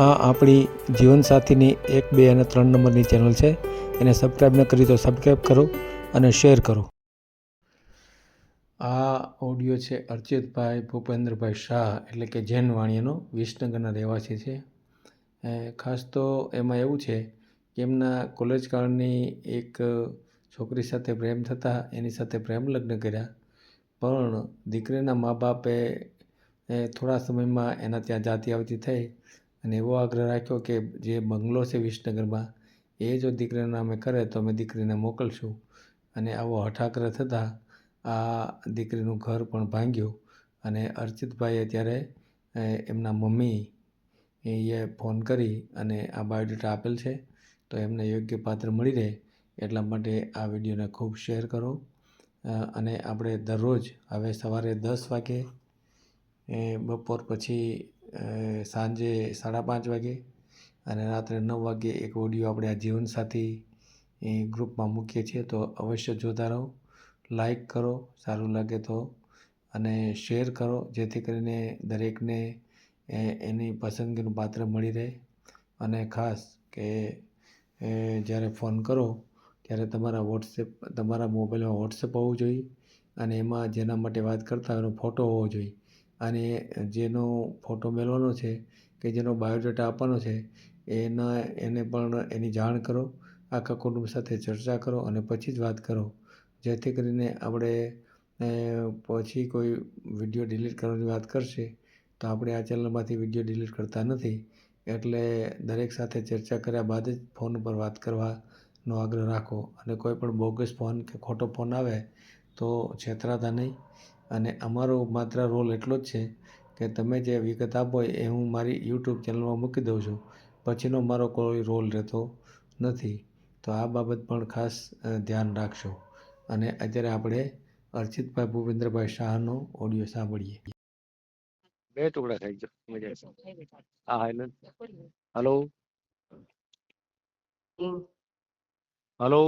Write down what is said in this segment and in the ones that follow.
આ આપણી જીવનસાથીની એક, બે અને ત્રણ નંબરની ચેનલ છે. એને સબસ્ક્રાઈબ ન કરી તો સબસ્ક્રાઈબ કરો અને શેર કરો. આ ઓડિયો છે અર્ચિતભાઈ ભૂપેન્દ્રભાઈ શાહ, એટલે કે જૈન વાણિયાનો વિસનગરના રહેવાસી છે. ખાસ તો એમાં એવું છે કે એમના કોલેજ કાળની એક છોકરી સાથે પ્રેમ થતાં, એની સાથે પ્રેમ લગ્ન કર્યા. પણ દીકરીના મા બાપે થોડા સમયમાં એના ત્યાં જાતિ આવતી થઈ. અને એવો આગ્રહ રાખ્યો કે જે બંગલો છે વિસનગરમાં, એ જો દીકરીના નામે કરે તો અમે દીકરીને મોકલશું. અને આવો હઠાગ્રહ થતાં આ દીકરીનું ઘર પણ ભાંગ્યું અને અર્ચિતભાઈએ ત્યારે એમના મમ્મી એ ફોન કરી અને આ બાયોડેટા આપેલ છે. તો એમને યોગ્ય પાત્ર મળી રહે એટલા માટે આ વિડીયોને ખૂબ શેર કરો. અને આપણે દરરોજ, હવે સવારે દસ વાગે બપોર પછી સાંજે સાડા પાંચ વાગે અને રાત્રે નવ વાગે એક ઓડિયો આપણે આ જીવનસાથી ગ્રુપમાં મૂકીએ છીએ. તો અવશ્ય જોતા રહો લાઈક કરો, સારું લાગે તો, અને શેર કરો, જેથી કરીને દરેકને એની પસંદગીનું પાત્ર મળી રહે. અને ખાસ કે જ્યારે ફોન કરો, ત્યારે તમારા વોટ્સએપ તમારા મોબાઈલમાં વોટ્સએપ હોવું જોઈએ અને એમાં જેના માટે વાત કરતા હોય એનો ફોટો હોવો જોઈએ. અને જેનો ફોટો મેળવવાનો છે કે જેનો બાયોડેટા આપવાનો છે, એના, એને પણ એની જાણ કરો, આખા કુટુંબ સાથે ચર્ચા કરો અને પછી જ વાત કરો. જેથી કરીને આપણે પછી કોઈ વીડિયો ડિલીટ કરવાની વાત કરશે, તો આપણે આ ચેનલમાંથી વીડિયો ડિલીટ કરતા નથી. એટલે દરેક સાથે ચર્ચા કર્યા બાદ જ ફોન ઉપર વાત કરવાનો આગ્રહ રાખો. અને કોઈ પણ બોગસ ફોન કે ખોટો ફોન આવે, તો છેતરાતા નહીં. અને અમારો માત્ર રોલ એટલો જ છે કે તમે જે વિગત આપો એ હું મારી યુટ્યુબ ચેનલમાં મૂકી દઉં છું. પછીનો મારો કોઈ રોલ રહેતો નથી. તો આ બાબત પણ ખાસ ધ્યાન રાખશો. અને અત્યારે આપણે અર્ચિતભાઈ ભૂપેન્દ્રભાઈ શાહનો ઓડિયો સાંભળીએ. બે ટુકડા થઈ ગયો. મજા આવશે. હા hello hello hello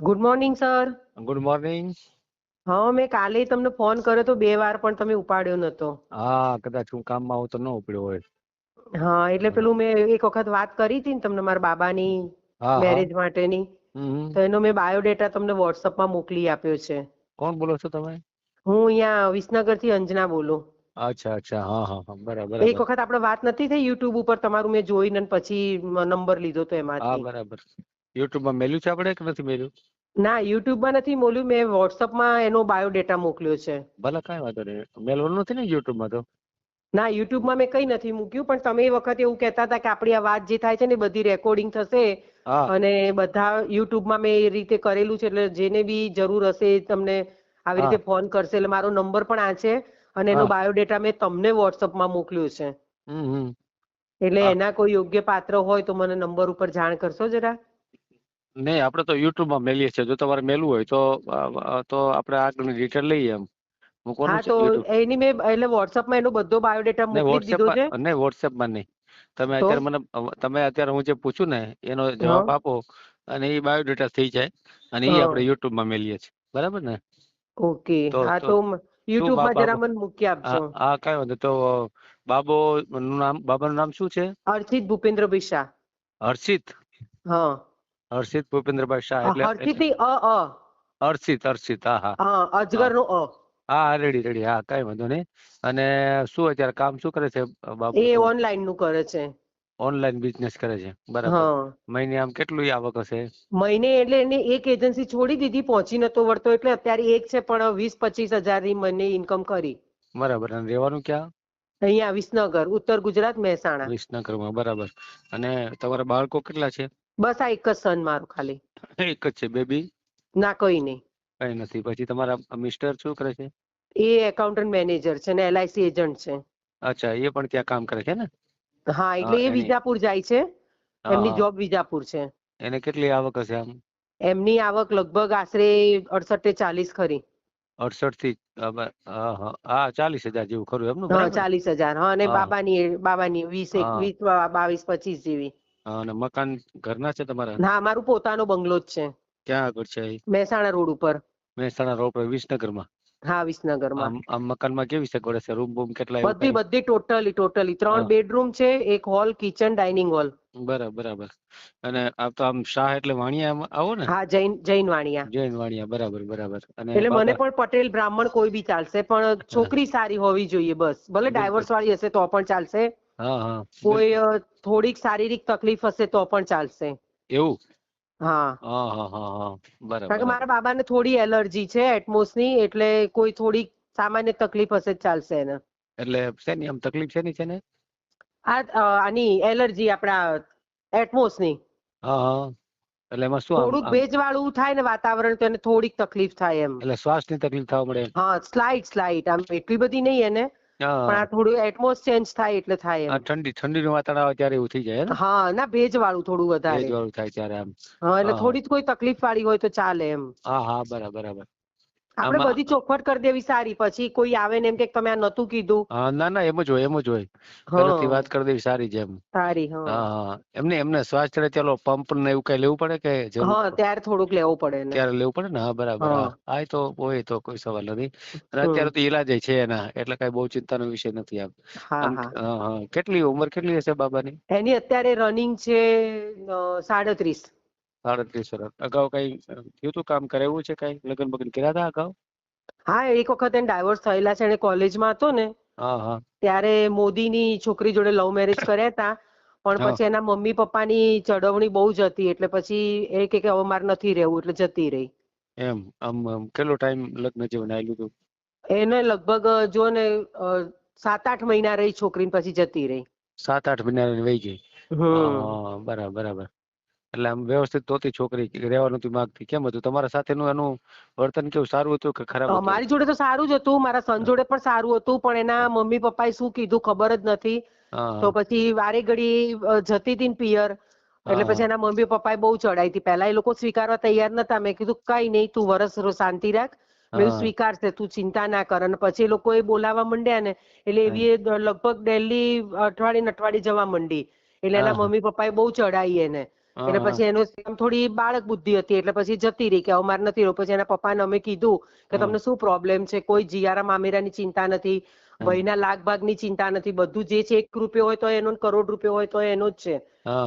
good morning sir good morning હા મેં કાલે તમને ફોન કર્યો તો બે વાર પણ તમે ઉપાડ્યો નતો. હા કદાચ હું કામમાં હું તો ન ઉપડ્યો હોય. હા એટલે પેલું મેં એક વખત વાત કરી હતી ને તમને મારા બાબાની હા હા. મેરેજ માટેની હમ તો એનો મેં બાયોડેટા તમને વોટ્સઅપમાં મોકલી આપ્યો છે. કોણ બોલો છો તમે? હું અહીંયા વિસનગરથી અંજના બોલું. અચ્છા અચ્છા. હા હા હા. બરાબર એક બરાબર વખત આપણે વાત નથી થઈ યુટ્યુબ ઉપર તમારું મેં જોઈને પછી નંબર લીધો તો હા એમાંથી બરાબર યુટ્યુબમાં મેલ્યું છે આપણે કે નથી મેલ્યું? ના યુટ્યુબમાં નથી મોલ્યું. મેં વોટ્સઅપમાં એનો બાયોડેટા મોકલ્યો છે. ભલે કાંઈ વાંધો નહીં. મેલવાનું નથી ને યુટ્યુબમાં તો? ના યુટ્યુબમાં મેં કઈ નથી મૂક્યું પણ તમે એ વખત એવું કહેતા હતા કે આપણી આ વાત જે થાય છે ને બધી રેકોર્ડિંગ થશે. અને બધા યુટ્યુબમાં મેં એ રીતે કરેલું છે એટલે જેને બી જરૂર હશે તમને આવી રીતે ફોન કરશે. એટલે મારો નંબર પણ આ છે અને એનો બાયોડેટા મેં તમને વોટ્સઅપમાં મોકલ્યો છે. એટલે એના કોઈ યોગ્ય પાત્ર હોય તો મને નંબર ઉપર જાણ કરશો જરા. નહીં આપણે તો યુટ્યુબમાં મેલીએ છીએ. જો તમારે મેલવું હોય તો તો આપણે આગળની ડિટેલ લઈએ એમ. હા છે તો એની મેં એટલે વોટ્સઅપમાં એનો બધો બાયોડેટા મોકલી દીધો છે. નહીં વોટ્સએપમાં નહીં. તમે અત્યારે મને તમે અત્યારે હું જે પૂછું ને એનો જવાબ આપો અને એ બાયોડેટા થઈ જાય અને એ. આપણે યુટ્યુબમાં મેલીએ છીએ. બરાબર ને? ઓકે. હા તો યુટ્યુબમાં જરા મને મૂકી આપજો. હા કાંઈ વાંધો તો બાબો નું નામ બાબાનું નામ શું છે? હર્ષિત ભૂપેન્દ્રભાઈ શાહ હર્ષિત હા. હર્ષિત ભૂપેન્દ્રભાઈ શાહ એટલે હર્ષિતની અ અ. હર્ષિત હર્ષિત હા હા. હા અજગર નો અ. હા રેડી રેડી હા કઈ વાંધો નહીં. અને શું અત્યારે કામ શું કરે છે બાબુ? એ ઓનલાઈનનું કરે છે. ઓનલાઈન બિઝનેસ કરે છે બરાબર. મહિને આમ કેટલું આવક હશે મહિને એટલે એને એક એજન્સી છોડી દીધી પહોંચી નતો વળતો એટલે અત્યારે એક છે પણ વીસ પચીસ હજારની મહિને ઇન્કમ કરી. બરાબર અને રહેવાનું ક્યાં? અહીંયા વિસનગર ઉત્તર ગુજરાત મહેસાણા. વિસનગરમાં બરાબર. અને તમારા બાળકો કેટલા છે? બસ આ એક જ સન મારું ખાલી. એક જ છે બેબી? ના કઈ નહીં. કઈ નથી. પછી તમારા મિસ્ટર શું કરે છે? એ એકાઉન્ટન્ટ મેનેજર છે ને એલઆઈસી એજન્ટ છે. અચ્છા એ પણ ત્યાં કામ કરે છે ને? હા એટલે એ વિજાપુર જાય છે. એમની જોબ વિજાપુર છે. એને કેટલી આવક હશે આમ? એમની આવક લગભગ આશરે અડસઠ ચાલીસ ખરી. અડસઠથી હા ચાલીસ હજાર જેવું ખરું એમનું હા ચાલીસ હજાર. હા અને બાબાની બાબાની વીસ એક વીસ બાવીસ પચીસ જેવી. અને મકાન ઘરના છે તમારા? ના મારું પોતાનો બંગલો જ છે. ક્યાં આગળ છે એ? મહેસાણા રોડ ઉપર. મહેસાણા રોડ પર વિસનગરમાં? હા વિસનગરમાં. આમ આમ મકાનમાં કેવી સગવડ છે? રૂમ બૂમ કેટલા એવું બધી બધી ટોટલી ટોટલી. ત્રણ હા. બેડરૂમ છે એક હોલ કિચન ડાઇનિંગ હોલ. બરાબર બરાબર. અને આપ તો આમ શાહ એટલે વાણિયા આવો ને? હા જૈન જૈન વાણિયા. જૈન વાણિયા બરાબર બરાબર. અને એટલે મને પણ પટેલ બ્રાહ્મણ કોઈ બી ચાલશે પણ છોકરી સારી હોવી જોઈએ બસ. ભલે બિલકુલ. ડાયવર્સ વાળી હશે તો પણ ચાલશે. કોઈ થોડીક શારીરિક તકલીફ હશે તો પણ ચાલશે. એવું? હા. કારણ કે મારા બાબા બાબાને થોડી એલર્જી છે એટમોસની એટલે કોઈ થોડીક સામાન્ય તકલીફ હશે ચાલશે એને. એટલે શેની આમ તકલીફ શેની છે ને? આ આની એલર્જી આપણા એટમોસની. ની હા. એટલે એમાં શું થોડુંક ભેજ ભેજવાળું થાય ને વાતાવરણ તો એને થોડીક તકલીફ થાય એમ. એટલે શ્વાસની તકલીફ થવા મળે હા સ્લાઇટ સ્લાઇટ આમ એટલી બધી નહીં એને. પણ આ થોડું એટમોસ ચેન્જ થાય એટલે થાય ઠંડી એમ ઠંડી ઠંડીનું વાતાવરણ આવે ત્યારે એવું થઈ જાય હા ના? ભેજ વાળું થોડું વધારે. ભેજવાળું થાય ત્યારે આમ. હા એટલે થોડી કોઈ તકલીફ વાળી હોય તો ચાલે એમ. હા હા બરાબર બરાબર. આપણે બધી ચોખવટ કરી દેવી સારી. પછી કોઈ આવે ને એમ કે તમે આ નતું કીધું. હા ના ના એમ જ હોય એમ જ હોય. પહેલેથી વાત કરી દેવી સારી જેમ. સારી હા. એમને એમને શ્વાસ ચડે ચાલો પંપ ને એવું કઈ લેવું પડે કે હા ત્યારે થોડુંક લેવું પડે ને ત્યારે લેવું પડે ને? હા બરાબર. હા. તો હોય તો કોઈ સવાલ નથી. અને અત્યારે તો ઈલાજ છે એના એટલે કઈ બહુ ચિંતાનો વિષય નથી આમ. હા કેટલી ઉંમર કેટલી હશે બાબાની? એની અત્યારે રનિંગ છે સાડત્રીસ. સાડત્રીસ વર્ષ અગાઉ કઈ થયું તું કામ કરેવું છે કઈ? લગ્ન બગન કર્યા હતા અગાઉ? હા એક વખત એને ડાયવોર્સ થયેલા છે એને કોલેજમાં હતો ને. હા હા. ત્યારે મોદીની છોકરી જોડે લવ મેરેજ કર્યા હતા પણ પછી એના મમ્મી પપ્પાની ચડવણી બહુ જ હતી એટલે પછી એ કે કે હવે મારે નથી રહેવું એટલે જતી રહી. એમ આમ કેટલો ટાઈમ લગ્ન જીવન આવેલું હતું એને લગભગ જો ને સાત આઠ મહિના રહી છોકરી ને પછી જતી રહી. સાત આઠ મહિના રહી ગઈ? બરાબર બરાબર. એટલે આમ વ્યવસ્થિત તોતી છોકરી રહેવા નહોતી માંગતી. કેમ હતું? તમારા સાથેનું એનું વર્તન કેવું? સારું હતું કે ખરાબ હતું? મારી જોડે તો સારું જ હતું. મારા સન જોડે પણ સારું હતું પણ એના મમ્મી પપ્પાએ શું કીધું ખબર જ નથી. તો પછી વારે ઘડી જતી હતી પિયર. એટલે પછી એના મમ્મી પપ્પાએ બહુ ચડાઈ હતી પહેલા એ લોકો સ્વીકારવા તૈયાર નતા. મેં કીધું કઈ નહીં તું વરસ શાંતિ રાખ. મેં સ્વીકારશે તું ચિંતા ના કર. અને પછી એ લોકો એ બોલાવવા માંડ્યા ને એટલે એવી લગભગ ડેલી અઠવાડિયે અઠવાડિયે જવા માંડી. એટલે એના. મમ્મી પપ્પાએ બહુ ચડાઈ એને. એટલે પછી એનું આમ થોડી બાળક બુદ્ધિ હતી એટલે પછી જતી રહી કે હવે મારે નથી રહ્યું પછી એના પપ્પાને અમે કીધું કે તમને શું પ્રોબ્લેમ છે? કોઈ જીયારા મામેરાની ચિંતા નથી? ભાઈના લાખ ભાગની ચિંતા નથી. બધું જે છે એક રૂપિયો હોય તો એનો કરોડ રૂપિયો હોય તો એનો જ છે.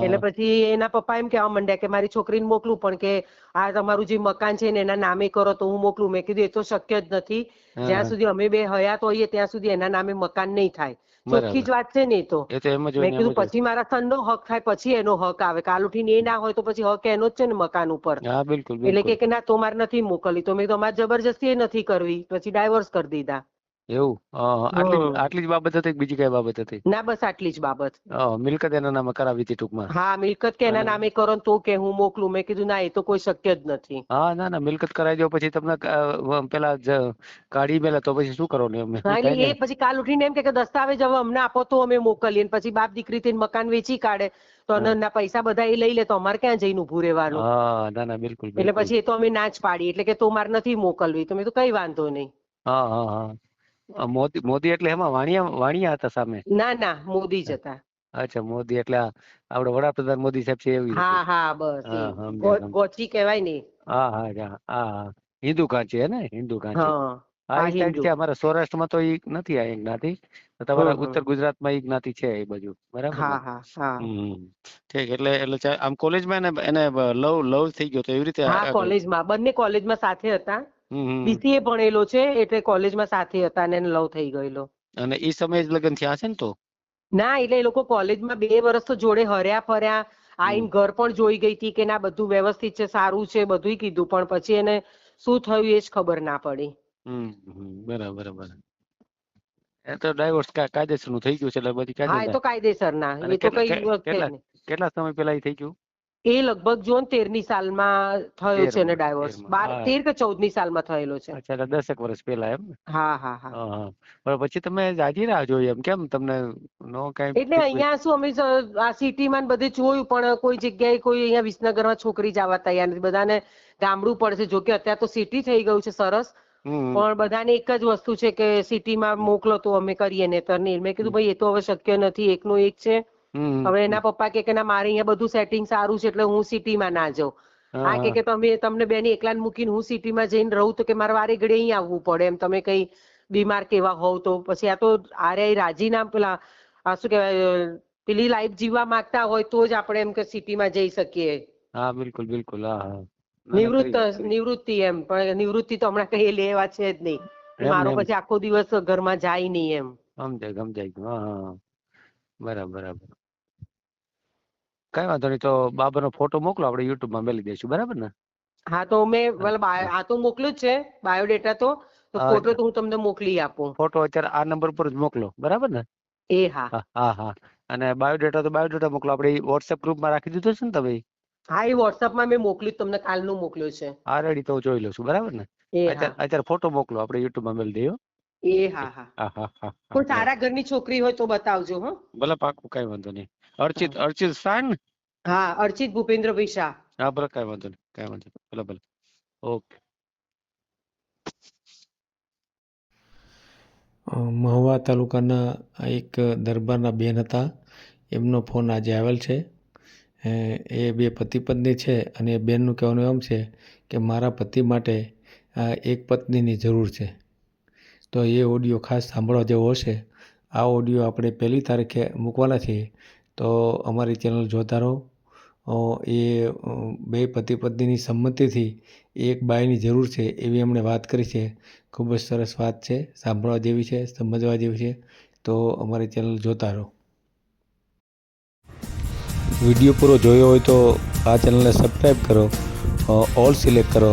એટલે પછી એના પપ્પા એમ કેવા માંડ્યા કે મારી છોકરીને મોકલું પણ કે આ તમારું જે મકાન છે ને એના નામે કરો તો હું મોકલું. મેં કીધું એ તો શક્ય જ નથી. જ્યાં સુધી અમે બે હયાત હોઈએ ત્યાં સુધી એના નામે મકાન નહીં થાય. ચોખ્ખી જ વાત છે ને એ તો. મેં કીધું પછી મારા સનનો હક થાય પછી એનો હક આવે. કાલ ઉઠીને એ ના હોય તો પછી હક એનો જ છે ને મકાન ઉપર. એટલે કે કે ના તો મારે નથી મોકલી. તો મેં તો અમારે જબરજસ્તી એ નથી કરવી. પછી ડાયવર્સ કરી દીધા. એવું. આટલી જ હમ. આટલી જ બાબત હતી કે બીજી કઈ બાબત હતી? ના બસ આટલી જ બાબત. મિલકત એના નામે કરાવી હતી ટૂંકમાં. હા મિલકત કે એના નામે કરો ને તો કે હું મોકલું મેં કીધું ના એ તો કોઈ શક્ય જ નથી. હા ના ના મિલકત કરાવી દો પછી તમને અ, પેલા જ કાઢી મેલે તો પછી શું કરો એમ હા એટલે ને એ પછી કાલ ઉઠીને એમ કે કે દસ્તાવેજ હવે અમને આપો તો અમે મોકલીએ. ને પછી બાપ દીકરી થઈને મકાન વેચી કાઢે. તો હા. ના પૈસા બધા એ લઈ લે તો અમારે ક્યાં જઈને ઉભું રહેવાનું? હા ના ના બિલકુલ એટલે બિલકુલ. પછી એ તો અમે ના જ પાડી એટલે કે તો મારે નથી મોકલવી. તો મેં તો કઈ વાંધો નહીં. હા હા હા. મોદી મોદી એટલે એમાં વાણિયા વાણિયા હતા સામે? ના ના મોદી જ હતા. અચ્છા મોદી એટલે આપડે વડાપ્રધાન મોદી સાહેબ છે એવી હા હા બસ એ. ગોચી કહેવાય ને. હા હા હા હા. હિન્દુ કાંચી હે ને હિન્દુ કાંચી. હા એ સાઈડ છે અમારા સૌરાષ્ટ્રમાં તો એ નથી આ જ્ઞાતિ. તમારા ઉત્તર ગુજરાત ગુજરાતમાં ઈ જ્ઞાતિ છે એ બાજુ. બરાબર હા હા હા. ઠીક એટલે એટલે આમ કોલેજમાં એને એને લવ લવ થઈ ગયો તો એવી રીતે હા કોલેજ કોલેજમાં બંને કોલેજમાં સાથે હતા. બીસીએ ભણેલો છે એટલે કોલેજમાં સાથે હતા અને લવ થઈ ગયેલો. અને એ સમયે જ લગ્ન થયા છે ને તો? ના એટલે એ લોકો કોલેજમાં બે વર્ષ તો જોડે હર્યા ફર્યા. આઈને ઘર પણ જોઈ ગઈ હતી કે ના બધું વ્યવસ્થિત છે સારું છે બધુંય કીધું. પણ પછી એને શું થયું એ જ ખબર ના પડી. બરાબર બરાબર. એ તો ડાયવોર્સ કાયદેસરનું થઈ ગયું છે એટલે બધી હા એ તો કાયદેસર. ના એ તો કઈ કેટલા સમય પેલા એ થઈ ગયું? એ લગભગ જો તેર તેરની સાલમાં થયો છે ને ડાયવોર્સ બાર તેર કે ચૌદની સાલમાં થયેલો છે. અચ્છા એટલે દસેક વર્ષ પહેલા એમ હા હા હા. પણ પછી તમે જાજી રાહ જોઈ એમ કેમ તમને નો કઈ એટલે અહીંયા શું અમે આ આ સિટીમાં બધે જોયું પણ કોઈ જગ્યાએ કોઈ અહીંયા વિસનગરમાં છોકરી જવા તૈયાર નથી. બધાને ગામડું પડશે જો કે અત્યારે તો સિટી થઈ ગયું છે સરસ. પણ બધાને એક જ વસ્તુ છે કે સિટીમાં મોકલો તો અમે કરીએ ને નહીં. મેં કીધું ભાઈ એ તો હવે શક્ય નથી. એકનો એક છે. હવે એના પપ્પા કે કે ના મારે અહીંયા બધું સેટિંગ સારું છે એટલે હું સિટીમાં ના જાઉં. હા, આ કે કે તમે તમને બેન એકલાન મૂકીને હું સિટીમાં જઈને રહું તો કે મારે વારે ઘડી અહીં આવવું પડે. એમ તમે કઈ બીમાર કેવા હોવ તો. પછી આ તો આરે રાજી ના પેલા આ શું કહેવાય પેલી લાઈફ જીવવા માંગતા હોય તો જ આપણે એમ કે સિટીમાં જઈ શકીએ. હા બિલકુલ બિલકુલ. હા નિવૃત્ત. નિવૃત્તિ એમ. પણ નિવૃત્તિ તો હમણાં કઈ લેવા છે જ નહીં. મારો પછી આખો દિવસ ઘરમાં જાય નહીં એમ. સમજાય સમજાય હા. બરાબર બરાબર. કઈ વાંધો નહીં તો બાબાનો ફોટો મોકલો આપણે યુટ્યુબમાં મેલી દઈશું બરાબર ને? હા તો મેં મતલબ આ તો મોકલ્યું જ છે બાયોડેટા તો તો ફોટો તો હું તમને મોકલી આપું. ફોટો અત્યારે આ નંબર પર જ મોકલો બરાબર ને? એ હા. હા હા અને બાયોડેટા તો બાયોડેટા મોકલો આપણે વોટ્સએપ ગ્રુપમાં રાખી દીધો છે ને તમે? હા એ વોટ્સઅપમાં મેં મોકલ્યું તમને કાલનું મોકલ્યું છે. આ રેડી તો જોઈ લઉં છું બરાબર ને? અત્યારે ફોટો મોકલો આપણે યુટ્યુબમાં મેલી દઈએ. એ હા હા. કોઈ તારા ઘરની છોકરી હોય તો બતાવજો હો. ભલે પાકું કઈ વાંધો નહીં. અર્ચિત અર્ચિત શાહ ને હા અર્ચિત ભૂપેન્દ્રભાઈ શાહ હા ભલે કઈ વાંધો નહીં કઈ વાંધો નહીં. ભલે ભલે. ઓકે. મહુવા તાલુકાના એક દરબારના બેન હતા. એમનો ફોન આજે આવેલ છે. એ બે પતિ પત્ની છે અને એ બેનનું કહેવાનું એમ છે કે મારા પતિ માટે આ એક પત્નીની જરૂર છે. તો એ ઓડિયો ખાસ સાંભળવા જેવો હશે. આ ઓડિયો આપણે પહેલી તારીખે મૂકવાના છીએ. તો અમારી ચેનલ જોતા રહો. એ બે પતિ પત્નીની સંમતિથી એક બાઈની જરૂર છે એવી એમણે વાત કરી છે. ખૂબ જ સરસ વાત છે, સાંભળવા જેવી છે, સમજવા જેવી છે. તો અમારી ચેનલ જોતા રહો. વીડિયો પૂરો જોયો હોય તો આ ચેનલને સબસ્ક્રાઈબ કરો. ઓલ સિલેક્ટ કરો.